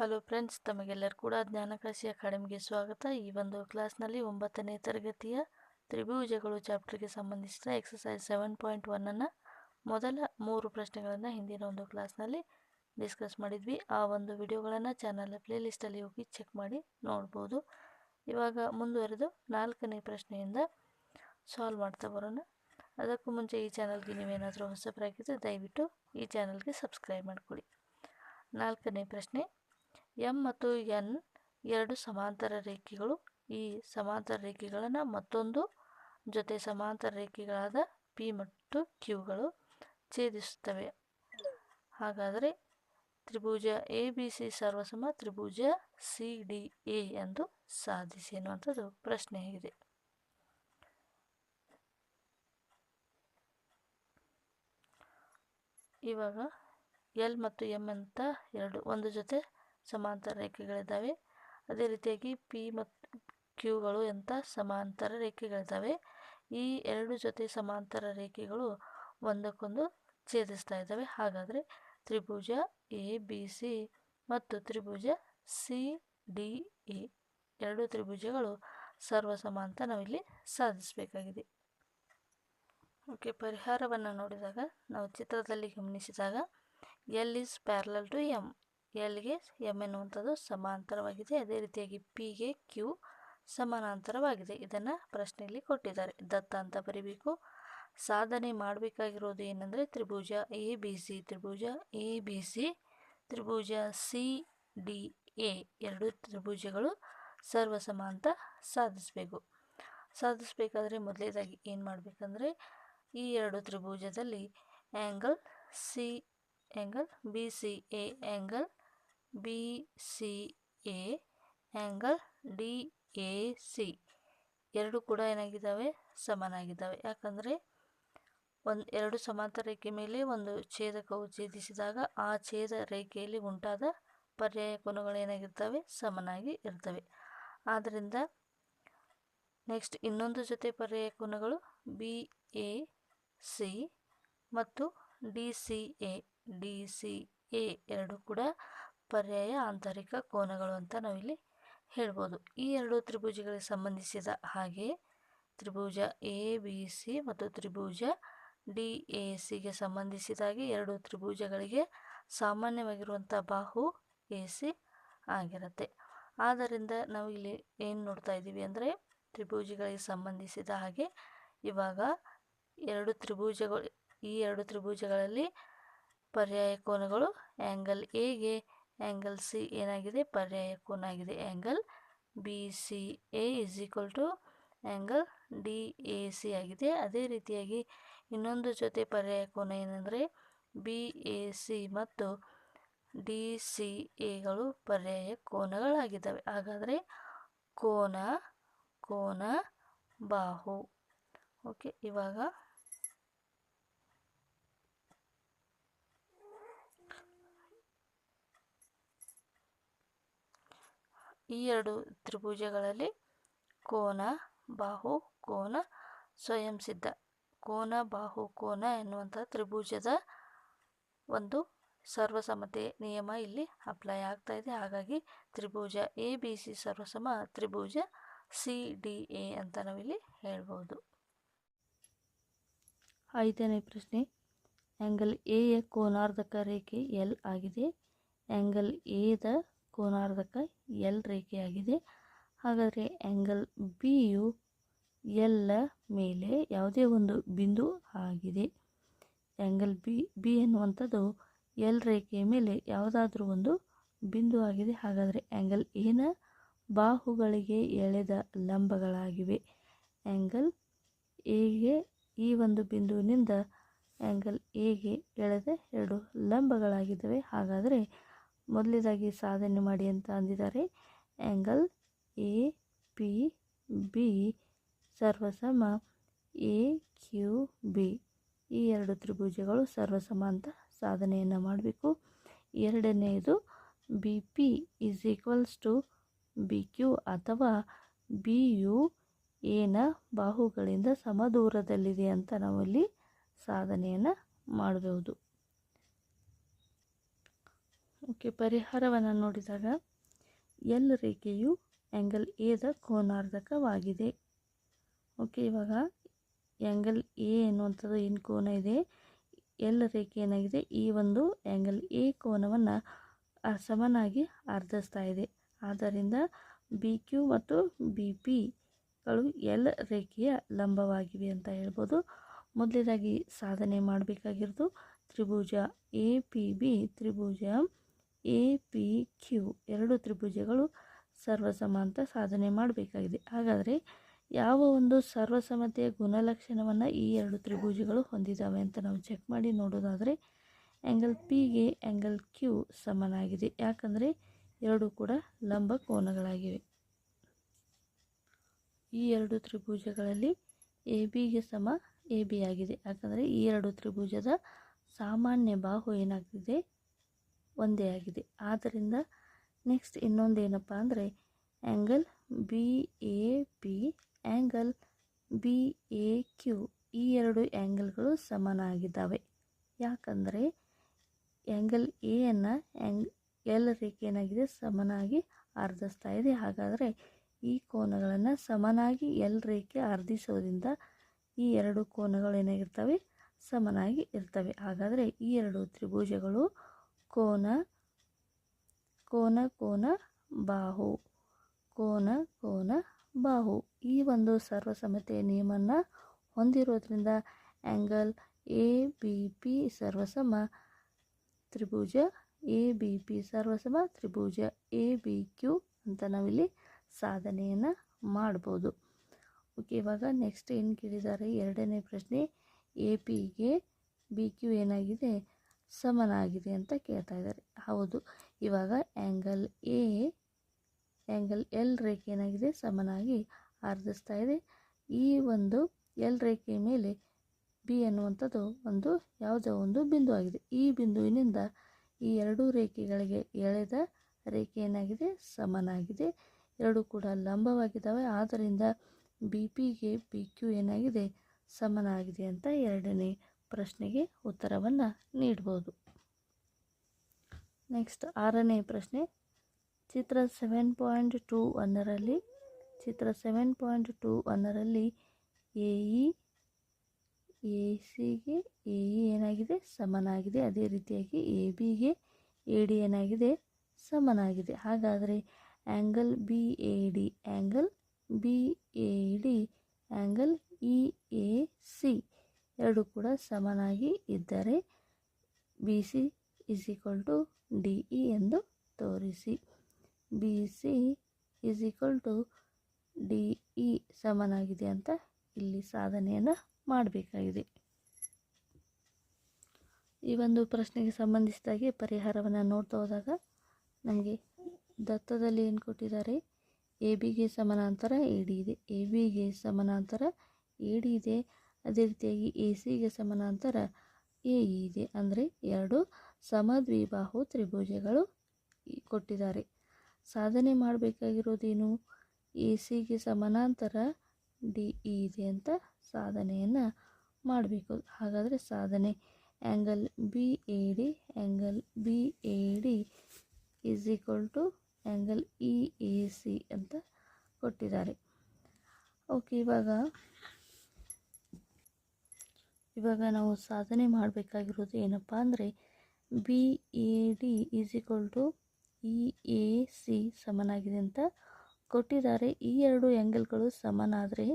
Hello friends ತಮಗೆಲ್ಲರೂ ಕೂಡ ಜ್ಞಾನಕಾಶಿ ಅಕಾಡೆಮಿಗೆ ಸ್ವಾಗತ. ಈ ಒಂದು ಕ್ಲಾಸ್ನಲ್ಲಿ ಒಂಬತ್ತನೇ ತರಗತಿಯ ತ್ರಿಭುಜಗಳು ಚಾಪ್ಟರ್ಗೆ ಸಂಬಂಧಿಸಿದ ಎಕ್ಸಸೈಸ್ ಸೆವೆನ್ ಪಾಯಿಂಟ್ ಒನ್ನನ್ನು ಮೊದಲ ಮೂರು ಪ್ರಶ್ನೆಗಳನ್ನು ಹಿಂದಿನ ಒಂದು ಕ್ಲಾಸ್ನಲ್ಲಿ ಡಿಸ್ಕಸ್ ಮಾಡಿದ್ವಿ. ಆ ಒಂದು ವಿಡಿಯೋಗಳನ್ನು ಚಾನಲ್ ಪ್ಲೇಲಿಸ್ಟಲ್ಲಿ ಹೋಗಿ ಚೆಕ್ ಮಾಡಿ ನೋಡ್ಬೋದು. ಇವಾಗ ಮುಂದುವರೆದು ನಾಲ್ಕನೇ ಪ್ರಶ್ನೆಯಿಂದ ಸಾಲ್ವ್ ಮಾಡ್ತಾ ಬರೋಣ. ಅದಕ್ಕೂ ಮುಂಚೆ ಈ ಚಾನಲ್ಗೆ ನೀವೇನಾದರೂ ಹೊಸಬರಾಗಿದ್ದರೆ ದಯವಿಟ್ಟು ಈ ಚಾನಲ್ಗೆ ಸಬ್ಸ್ಕ್ರೈಬ್ ಮಾಡಿಕೊಳ್ಳಿ. ನಾಲ್ಕನೇ ಪ್ರಶ್ನೆ ಎಂ ಮತ್ತು ಎನ್ ಎರಡು ಸಮಾಂತರ ರೇಖೆಗಳು. ಈ ಸಮಾಂತರ ರೇಖೆಗಳನ್ನು ಮತ್ತೊಂದು ಜೊತೆ ಸಮಾಂತರ ರೇಖೆಗಳಾದ ಪಿ ಮತ್ತು ಕ್ಯೂಗಳು ಛೇದಿಸುತ್ತವೆ. ಹಾಗಾದರೆ ತ್ರಿಭುಜ ಎ, ಬಿ, ಸಿ ಸರ್ವಸಮ ತ್ರಿಭುಜ ಸಿ, ಡಿ, ಎ ಎಂದು ಸಾಧಿಸಿ ಎನ್ನುವಂಥದ್ದು ಪ್ರಶ್ನೆ ಆಗಿದೆ ಇವಾಗ ಎಲ್ ಮತ್ತು ಎಂ ಅಂತ ಎರಡು ಒಂದು ಜೊತೆ ಸಮಾಂತರ ರೇಖೆಗಳಿದ್ದಾವೆ. ಅದೇ ರೀತಿಯಾಗಿ ಪಿ ಮತ್ತು ಕ್ಯೂಗಳು ಅಂತ ಸಮಾಂತರ ರೇಖೆಗಳಿದ್ದಾವೆ. ಈ ಎರಡು ಜೊತೆ ಸಮಾಂತರ ರೇಖೆಗಳು ಒಂದಕ್ಕೊಂದು ಛೇದಿಸ್ತಾ ಇದ್ದಾವೆ. ಹಾಗಾದರೆ ತ್ರಿಭುಜ ಎ ಬಿ ಸಿ ಮತ್ತು ತ್ರಿಭುಜ ಸಿ ಡಿ ಎ ಎರಡು ತ್ರಿಭುಜಗಳು ಸರ್ವಸಮ ಅಂತ ನಾವಿಲ್ಲಿ ಸಾಧಿಸಬೇಕಾಗಿದೆ. ಓಕೆ, ಪರಿಹಾರವನ್ನು ನೋಡಿದಾಗ, ನಾವು ಚಿತ್ರದಲ್ಲಿ ಗಮನಿಸಿದಾಗ L is parallel to M ಎಲ್ಗೆ M ಎನ್ನುವಂಥದ್ದು ಸಮಾಂತರವಾಗಿದೆ ಅದೇ ರೀತಿಯಾಗಿ ಪಿಗೆ ಕ್ಯೂ ಸಮಾನಾಂತರವಾಗಿದೆ. ಇದನ್ನು ಪ್ರಶ್ನೆಯಲ್ಲಿ ಕೊಟ್ಟಿದ್ದಾರೆ. ದತ್ತ ಅಂತ ಬರೀಬೇಕು. ಸಾಧನೆ ಮಾಡಬೇಕಾಗಿರೋದು ಏನಂದರೆ ತ್ರಿಭುಜ ಎ ಬಿ ಸಿ ತ್ರಿಭುಜ ಎ ಬಿ ಸಿ ತ್ರಿಭುಜ ಸಿ ಡಿ ಎ ಎರಡು ತ್ರಿಭುಜಗಳು ಅಂತ ಸಾಧಿಸಬೇಕು. ಸಾಧಿಸಬೇಕಾದ್ರೆ ಮೊದಲೇದಾಗಿ ಏನು ಮಾಡಬೇಕಂದ್ರೆ ಈ ಎರಡು ತ್ರಿಭುಜದಲ್ಲಿ angle C angle B C A angle B C A angle D A C ಎರಡು ಕೂಡ ಏನಾಗಿದ್ದಾವೆ? ಸಮನಾಗಿದ್ದಾವೆ. ಯಾಕಂದರೆ ಒಂದು ಎರಡು ಸಮಾಂತರ ರೇಖೆ ಮೇಲೆ ಒಂದು ಛೇದಕವು ಛೇದಿಸಿದಾಗ ಆ ಛೇದ ರೇಖೆಯಲ್ಲಿ ಉಂಟಾದ ಪರ್ಯಾಯ ಕೋನಗಳು ಏನಾಗಿರ್ತವೆ? ಸಮನಾಗಿ ಇರ್ತವೆ. ಆದ್ದರಿಂದ ನೆಕ್ಸ್ಟ್ ಇನ್ನೊಂದು ಜೊತೆ ಪರ್ಯಾಯ ಕೋನಗಳು ಬಿ ಎ ಸಿ ಮತ್ತು D C A D C A ಎರಡು ಕೂಡ ಪರ್ಯಾಯ ಆಂತರಿಕ ಕೋನಗಳು ಅಂತ ನಾವಿಲ್ಲಿ ಹೇಳ್ಬೋದು. ಈ ಎರಡು ತ್ರಿಭುಜಗಳಿಗೆ ಸಂಬಂಧಿಸಿದ ಹಾಗೆ ತ್ರಿಭುಜ ಎ, ಬಿ, ಸಿ ಮತ್ತು ತ್ರಿಭುಜ ಡಿ, ಎ ಸಿಗೆ ಸಂಬಂಧಿಸಿದಾಗೆ ಎರಡು ತ್ರಿಭುಜಗಳಿಗೆ ಸಾಮಾನ್ಯವಾಗಿರುವಂಥ ಬಾಹು ಎ, ಸಿ ಆಗಿರುತ್ತೆ. ಆದ್ದರಿಂದ ನಾವು ಇಲ್ಲಿ ಏನು ನೋಡ್ತಾ ಇದ್ದೀವಿ ಅಂದರೆ ತ್ರಿಭುಜಗಳಿಗೆ ಸಂಬಂಧಿಸಿದ ಹಾಗೆ ಇವಾಗ ಎರಡು ತ್ರಿಭುಜಗಳು ಈ ಎರಡು ತ್ರಿಭುಜಗಳಲ್ಲಿ ಪರ್ಯಾಯ ಕೋನಗಳು ಆ್ಯಂಗಲ್ ಎಗೆ ಆ್ಯಂಗಲ್ ಸಿ ಏನಾಗಿದೆ? ಪರ್ಯಾಯ ಕೋನ ಆಗಿದೆ. Angle B C A is equal to angle D A C ಆಗಿದೆ. ಅದೇ ರೀತಿಯಾಗಿ ಇನ್ನೊಂದು ಜೊತೆ ಪರ್ಯಾಯ ಕೋನ ಏನಂದರೆ ಬಿ ಎ ಸಿ ಮತ್ತು ಡಿ ಸಿ ಎಗಳು ಪರ್ಯಾಯ ಕೋನಗಳಾಗಿದ್ದಾವೆ. ಹಾಗಾದರೆ ಕೋನ ಕೋನ ಬಾಹು. ಓಕೆ ಇವಾಗ ಈ ಎರಡು ತ್ರಿಭುಜಗಳಲ್ಲಿ ಕೋನ, ಬಾಹು, ಕೋನ, ಸ್ವಯಂ ಸಿದ್ಧ. ಕೋನ, ಬಾಹು, ಕೋನ ಎನ್ನುವಂಥ ತ್ರಿಭುಜದ ಒಂದು ಸರ್ವಸಮತೆ ನಿಯಮ ಇಲ್ಲಿ ಅಪ್ಲೈ ಆಗ್ತಾ ಇದೆ. ಹಾಗಾಗಿ ತ್ರಿಭುಜ ಎ ಬಿ ಸಿ ಸರ್ವಸಮ, ತ್ರಿಭುಜ ಸಿ ಡಿ ಎ ಅಂತ ನಾವಿಲ್ಲಿ ಹೇಳ್ಬೋದು. ಐದನೇ ಪ್ರಶ್ನೆ. ಆ್ಯಂಗಲ್ ಯ ಕೋನಾರ್ಧಕ ರೇಖೆ ಎಲ್ ಆಗಿದೆ. ಆ್ಯಂಗಲ್ ಎದ ಕೋನಾರ್ಧಕ ಎಲ್ ರೇಖೆಯಾಗಿದೆ. ಹಾಗಾದರೆ ಆ್ಯಂಗಲ್ ಬಿ ಯು ಎಲ್ಲ ಮೇಲೆ ಯಾವುದೇ ಒಂದು ಬಿಂದು ಆಗಿದೆ. ಆ್ಯಂಗಲ್ ಬಿ ಬಿ ಎನ್ನುವಂಥದ್ದು ಎಲ್ ರೇಖೆಯ ಮೇಲೆ ಯಾವುದಾದ್ರೂ ಒಂದು ಬಿಂದು ಆಗಿದೆ. ಹಾಗಾದರೆ ಆ್ಯಂಗಲ್ ಎನ ಬಾಹುಗಳಿಗೆ ಎಳೆದ ಲಂಬಗಳಾಗಿವೆ. ಆ್ಯಂಗಲ್ ಎಗೆ ಈ ಒಂದು ಬಿಂದುವಿನಿಂದ ಆ್ಯಂಗಲ್ ಎಗೆ ಎಳೆದ ಎರಡು ಲಂಬಗಳಾಗಿದ್ದಾವೆ. ಹಾಗಾದರೆ ಮೊದಲೇದಾಗಿ ಸಾಧನೆ ಮಾಡಿ ಅಂತ ಅಂದಿದ್ದಾರೆ. ಆ್ಯಂಗಲ್ ಎ ಪಿ ಬಿ ಸರ್ವಸಮ ಎ ಕ್ಯೂ ಬಿ. ಈ ಎರಡು ತ್ರಿಭುಜಗಳು ಸರ್ವಸಮ ಅಂತ ಸಾಧನೆಯನ್ನು ಮಾಡಬೇಕು. ಎರಡನೆಯದು B P is equals to B Q ಅಥವಾ ಬಿ ಯು ಎನ ಬಾಹುಗಳಿಂದ ಸಮದೂರದಲ್ಲಿದೆ ಅಂತ ನಾವಿಲ್ಲಿ ಸಾಧನೆಯನ್ನು ಮಾಡಬಹುದು ಓಕೆ, ಪರಿಹಾರವನ್ನು ನೋಡಿದಾಗ ಎಲ್ ರೇಖೆಯು ಆ್ಯಂಗಲ್ ಎದ ಕೋನಾರ್ಧಕವಾಗಿದೆ. ಓಕೆ, ಇವಾಗ ಆ್ಯಂಗಲ್ ಎ ಎನ್ನುವಂಥದ್ದು ಏನು ಕೋನ ಇದೆ? ಎಲ್ ರೇಖೆ ಏನಾಗಿದೆ? ಈ ಒಂದು ಆ್ಯಂಗಲ್ ಎ ಕೋನವನ್ನು ಸಮನಾಗಿ ಅರ್ಧಿಸ್ತಾ ಇದೆ. ಆದ್ದರಿಂದ ಬಿ ಕ್ಯೂ ಮತ್ತು ಬಿ ಪಿಗಳು ಎಲ್ ರೇಖೆಯ ಲಂಬವಾಗಿವೆ ಅಂತ ಹೇಳ್ಬೋದು. ಮೊದಲನೇದಾಗಿ ಸಾಧನೆ ಮಾಡಬೇಕಾಗಿರೋದು ತ್ರಿಭುಜ ಎ ಪಿ ಬಿ ತ್ರಿಭುಜ ಎ, ಪಿ, ಕ್ಯೂ ಎರಡು ತ್ರಿಭುಜಗಳು ಸರ್ವಸಮ ಅಂತ ಸಾಧನೆ ಮಾಡಬೇಕಾಗಿದೆ. ಹಾಗಾದರೆ ಯಾವ ಒಂದು ಸರ್ವಸಮತೆಯ ಗುಣಲಕ್ಷಣವನ್ನು ಈ ಎರಡು ತ್ರಿಭುಜಗಳು ಹೊಂದಿದ್ದಾವೆ ಅಂತ ನಾವು ಚೆಕ್ ಮಾಡಿ ನೋಡೋದಾದರೆ ಆ್ಯಂಗಲ್ ಪಿಗೆ ಆ್ಯಂಗಲ್ ಕ್ಯೂ ಸಮನಾಗಿದೆ. ಯಾಕಂದರೆ ಎರಡು ಕೂಡ ಲಂಬ ಕೋನಗಳಾಗಿವೆ. ಈ ಎರಡು ತ್ರಿಭುಜಗಳಲ್ಲಿ ಎ ಬಿಗೆ ಸಮ, ಎ, ಬಿ ಆಗಿದೆ. ಯಾಕಂದರೆ ಈ ಎರಡು ತ್ರಿಭುಜದ ಸಾಮಾನ್ಯ ಬಾಹು ಏನಾಗ್ತಿದೆ? ಒಂದೇ ಆಗಿದೆ. ಆದ್ದರಿಂದ ನೆಕ್ಸ್ಟ್ ಇನ್ನೊಂದು ಏನಪ್ಪ ಅಂದರೆ angle B A P angle B A Q ಈ ಎರಡು ಆ್ಯಂಗಲ್ಗಳು ಸಮನಾಗಿದ್ದಾವೆ. ಯಾಕಂದರೆ ಆ್ಯಂಗಲ್ ಎಯನ್ನು ಆ್ಯಂಗ್ ಎಲ್ ರೇಖೆ ಏನಾಗಿದೆ? ಸಮನಾಗಿ ಅರ್ಧಿಸ್ತಾ ಇದೆ. ಹಾಗಾದರೆ ಈ ಕೋನಗಳನ್ನು ಸಮನಾಗಿ ಎಲ್ ರೇಖೆ ಅರ್ಧಿಸೋದ್ರಿಂದ ಈ ಎರಡು ಕೋನಗಳು ಏನಾಗಿರ್ತವೆ? ಸಮನಾಗಿ ಇರ್ತವೆ. ಹಾಗಾದರೆ ಈ ಎರಡು ತ್ರಿಭುಜಗಳು ಕೋನ ಕೋನ ಕೋನ, ಬಾಹು, ಕೋನ ಕೋನ, ಬಾಹು. ಈ ಒಂದು ಸರ್ವಸಮತೆಯ ನಿಯಮನ ಹೊಂದಿರೋದ್ರಿಂದ ಆ್ಯಂಗಲ್ ಎ ಬಿ ಪಿ ಸರ್ವಸಮ ತ್ರಿಭುಜ ಎ ಬಿ ಪಿ ಸರ್ವಸಮ ತ್ರಿಭುಜ ಎ ಬಿ ಕ್ಯೂ ಅಂತ ನಾವಿಲ್ಲಿ ಸಾಧನೆಯನ್ನು ಮಾಡ್ಬೋದು. ಓಕೆ ಇವಾಗ ನೆಕ್ಸ್ಟ್ ಏನು ಕೇಳಿದ್ದಾರೆ? ಎರಡನೇ ಪ್ರಶ್ನೆ ಎ ಪಿಗೆ ಬಿ ಕ್ಯೂ ಏನಾಗಿದೆ? ಸಮನಾಗಿದೆ ಅಂತ ಕೇಳ್ತಾ ಇದ್ದಾರೆ. ಹೌದು, ಇವಾಗ ಆ್ಯಂಗಲ್ ಎ ಆ್ಯಂಗಲ್ ಎಲ್ ರೇಖೆ ಏನಾಗಿದೆ? ಸಮನಾಗಿ ಅರ್ಧಿಸ್ತಾ ಇದೆ. ಈ ಒಂದು ಎಲ್ ರೇಖೆಯ ಮೇಲೆ ಬಿ ಅನ್ನುವಂಥದ್ದು ಒಂದು, ಯಾವುದೋ ಒಂದು ಬಿಂದು ಆಗಿದೆ. ಈ ಬಿಂದುವಿನಿಂದ ಈ ಎರಡೂ ರೇಖೆಗಳಿಗೆ ಎಳೆದ ರೇಖೆ ಏನಾಗಿದೆ? ಸಮನಾಗಿದೆ. ಎರಡು ಕೂಡ ಲಂಬವಾಗಿದ್ದಾವೆ. ಆದ್ದರಿಂದ ಬಿ ಪಿಗೆ ಬಿ ಕ್ಯೂ ಏನಾಗಿದೆ? ಸಮನಾಗಿದೆ ಅಂತ ಎರಡನೇ ಪ್ರಶ್ನೆಗೆ ಉತ್ತರವನ್ನು ನೀಡ್ಬೋದು. ನೆಕ್ಸ್ಟ್ ಆರನೇ ಪ್ರಶ್ನೆ, ಚಿತ್ರ ಸೆವೆನ್ ಪಾಯಿಂಟ್ ಟೂ ಒನ್ನರಲ್ಲಿ ಚಿತ್ರ ಸೆವೆನ್ ಪಾಯಿಂಟ್ ಟೂ ಒನ್ನರಲ್ಲಿ ಎ ಎ ಸಿಗೆ ಎ ಇ ಏನಾಗಿದೆ? ಸಮನಾಗಿದೆ. ಅದೇ ರೀತಿಯಾಗಿ ಎ ಬಿಗೆ ಎ ಡಿ ಏನಾಗಿದೆ? ಸಮನಾಗಿದೆ. ಹಾಗಾದರೆ angle B A D angle B A D angle E A C ಎರಡು ಕೂಡ ಸಮನಾಗಿ ಇದ್ದರೆ B C is equal to D E ಎಂದು ತೋರಿಸಿ. B C is equal to D E ಸಮನಾಗಿದೆ ಅಂತ ಇಲ್ಲಿ ಸಾಧನೆಯನ್ನು ಮಾಡಬೇಕಾಗಿದೆ. ಈ ಒಂದು ಪ್ರಶ್ನೆಗೆ ಸಂಬಂಧಿಸಿದಾಗೆ ಪರಿಹಾರವನ್ನು ನೋಡ್ತಾ ಹೋದಾಗ ನಮಗೆ ದತ್ತದಲ್ಲಿ ಏನು ಕೊಟ್ಟಿದ್ದಾರೆ? ಎ ಬಿಗೆ ಸಮಾನಾಂತರ ಎ ಡಿ ಇದೆ. ಎ ಬಿಗೆ ಸಮಾನಾಂತರ ಎ ಡಿ ಇದೆ. ಅದೇ ರೀತಿಯಾಗಿ ಎ ಸಿಗೆ ಸಮಾನಾಂತರ ಎ ಇದೆ. ಅಂದರೆ ಎರಡು ಸಮದ್ವಿಬಾಹು ತ್ರಿಭುಜಗಳು ಕೊಟ್ಟಿದ್ದಾರೆ. ಸಾಧನೆ ಮಾಡಬೇಕಾಗಿರೋದೇನು? ಎ ಸಿಗೆ ಸಮಾನಾಂತರ ಡಿ ಇ ಇದೆ ಅಂತ ಸಾಧನೆಯನ್ನು ಮಾಡಬೇಕು. ಹಾಗಾದರೆ ಸಾಧನೆ angle B A D angle B A D is equal to angle E A C ಅಂತ ಕೊಟ್ಟಿದ್ದಾರೆ. ಓಕೆ ಇವಾಗ ಇವಾಗ ನಾವು ಸಾಧನೆ ಮಾಡಬೇಕಾಗಿರೋದು ಏನಪ್ಪ ಅಂದರೆ B A D is equal to E A C ಸಮನಾಗಿದೆ ಅಂತ ಕೊಟ್ಟಿದ್ದಾರೆ. ಈ ಎರಡು ಆ್ಯಂಗಲ್ಗಳು ಸಮನಾದರೆ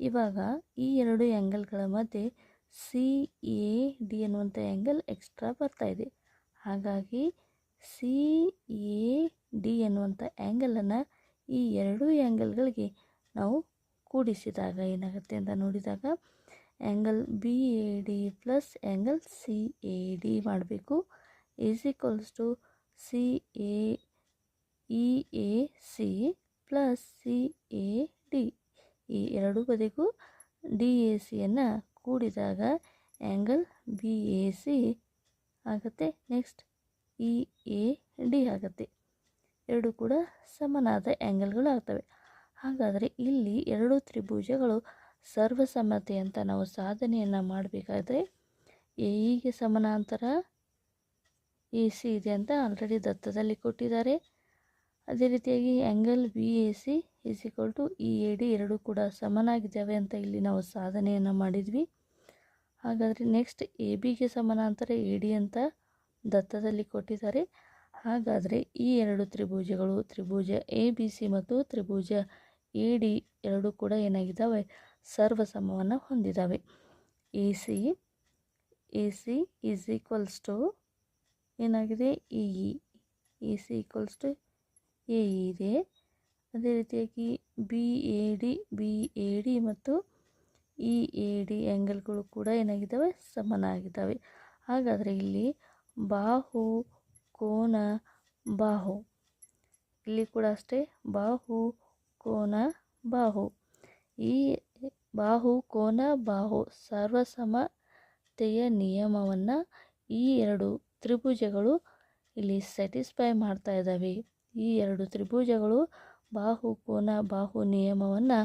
ಇವಾಗ ಈ ಎರಡು ಆ್ಯಂಗಲ್ಗಳ ಮಧ್ಯೆ ಸಿ ಎ ಡಿ ಅನ್ನುವಂಥ ಆ್ಯಂಗಲ್ ಎಕ್ಸ್ಟ್ರಾ ಬರ್ತಾ ಇದೆ. ಹಾಗಾಗಿ ಸಿ ಎ ಡಿ ಅನ್ನುವಂಥ ಆ್ಯಂಗಲನ್ನು ಈ ಎರಡೂ ಆ್ಯಂಗಲ್ಗಳಿಗೆ ನಾವು ಕೂಡಿಸಿದಾಗ ಏನಾಗುತ್ತೆ ಅಂತ ನೋಡಿದಾಗ angle B A D plus angle C A D ಮಾಡಬೇಕು. Is equals to C A E A C plus C A D ಈ ಎರಡು ಬದಿಗೂ ಡಿ ಎ ಸಿಯನ್ನು ಕೂಡಿದಾಗ ಆ್ಯಂಗಲ್ ಬಿ ಎ ಸಿ ಆಗುತ್ತೆ. ನೆಕ್ಸ್ಟ್ ಇ ಎ ಡಿ ಆಗುತ್ತೆ. ಎರಡು ಕೂಡ ಸಮನಾದ ಆ್ಯಂಗಲ್ಗಳು ಆಗ್ತವೆ ಹಾಗಾದರೆ ಇಲ್ಲಿ ಎರಡು ತ್ರಿಭುಜಗಳು ಸರ್ವಸಮ್ಮತೆ ಅಂತ ನಾವು ಸಾಧನೆಯನ್ನು ಮಾಡಬೇಕಾದ್ರೆ ಹೀಗೆ ಸಮಾನಾಂತರ ಎ ಸಿ ಇದೆ ಅಂತ ಆಲ್ರೆಡಿ ದತ್ತದಲ್ಲಿ ಕೊಟ್ಟಿದ್ದಾರೆ. ಅದೇ ರೀತಿಯಾಗಿ angle B A C is equal to E A D ಎರಡೂ ಕೂಡ ಸಮನಾಗಿದ್ದಾವೆ ಅಂತ ಇಲ್ಲಿ ನಾವು ಸಾಧನೆಯನ್ನು ಮಾಡಿದ್ವಿ. ಹಾಗಾದರೆ ನೆಕ್ಸ್ಟ್ ಎ ಬಿಗೆ ಸಮಾನಾಂತರ ಎ ಡಿ ಅಂತ ದತ್ತದಲ್ಲಿ ಕೊಟ್ಟಿದ್ದಾರೆ. ಹಾಗಾದರೆ ಈ ಎರಡು ತ್ರಿಭುಜಗಳು, ತ್ರಿಭುಜ ಎ ಬಿ ಸಿ ಮತ್ತು ತ್ರಿಭುಜ ಎ ಡಿ ಎರಡೂ ಕೂಡ ಏನಾಗಿದ್ದಾವೆ? ಸರ್ವಸಮವನ್ನು ಹೊಂದಿದ್ದಾವೆ A C A C is equals to ಏನಾಗಿದೆ E E C equals to A ಇದೆ. ಅದೇ ರೀತಿಯಾಗಿ B A D B A D ಮತ್ತು ಇ ಎ ಡಿ ಆ್ಯಂಗಲ್ಗಳು ಕೂಡ ಏನಾಗಿದ್ದಾವೆ? ಸಮನಾಗಿದ್ದಾವೆ. ಹಾಗಾದರೆ ಇಲ್ಲಿ ಬಾಹು ಕೋನ ಬಾಹು. ಇಲ್ಲಿ ಕೂಡ ಅಷ್ಟೇ, ಬಾಹು ಕೋನ ಬಾಹು. ಈ ಬಾಹು ಕೋನ ಬಾಹು ಸರ್ವಸಮತೆಯ ನಿಯಮವನ್ನು ಈ ಎರಡು ತ್ರಿಭುಜಗಳು ಇಲ್ಲಿ ಸ್ಯಾಟಿಸ್ಫೈ ಮಾಡ್ತಾ ಇದ್ದಾವೆ. ಈ ಎರಡು ತ್ರಿಭುಜಗಳು ಬಾಹು ಕೋನ ಬಾಹು ನಿಯಮವನ್ನು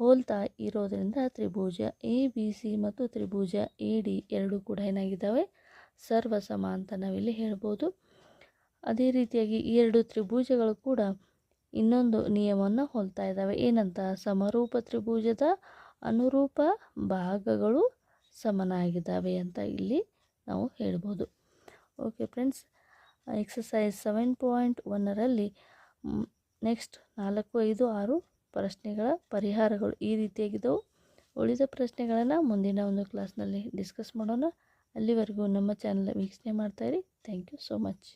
ಹೋಲ್ತಾ ಇರೋದರಿಂದ ತ್ರಿಭುಜ ಎ ಬಿ ಸಿ ಮತ್ತು ತ್ರಿಭುಜ ಎ ಡಿ ಎರಡು ಕೂಡ ಏನಾಗಿದ್ದಾವೆ? ಸರ್ವಸಮ ಅಂತ ನಾವಿಲ್ಲಿ ಹೇಳ್ಬೋದು. ಅದೇ ರೀತಿಯಾಗಿ ಈ ಎರಡು ತ್ರಿಭುಜಗಳು ಕೂಡ ಇನ್ನೊಂದು ನಿಯಮವನ್ನು ಹೋಲ್ತಾ ಇದ್ದಾವೆ. ಏನಂತ? ಸಮರೂಪ ತ್ರಿಭುಜದ ಅನುರೂಪ ಭಾಗಗಳು ಸಮನಾಗಿದ್ದಾವೆ ಅಂತ ಇಲ್ಲಿ ನಾವು ಹೇಳ್ಬೋದು. Okay friends exercise seven point ಒನ್ನರಲ್ಲಿ next ನಾಲ್ಕು, ಐದು, ಆರು ಪ್ರಶ್ನೆಗಳ ಪರಿಹಾರಗಳು ಈ ರೀತಿಯಾಗಿದ್ದವು. ಉಳಿದ ಪ್ರಶ್ನೆಗಳನ್ನು ಮುಂದಿನ ಒಂದು ಕ್ಲಾಸ್ನಲ್ಲಿ ಡಿಸ್ಕಸ್ ಮಾಡೋಣ. ಅಲ್ಲಿವರೆಗೂ ನಮ್ಮ ಚಾನಲ್ ವೀಕ್ಷಣೆ ಮಾಡ್ತಾಯಿರಿ ಥ್ಯಾಂಕ್ ಯು ಸೋ ಮಚ್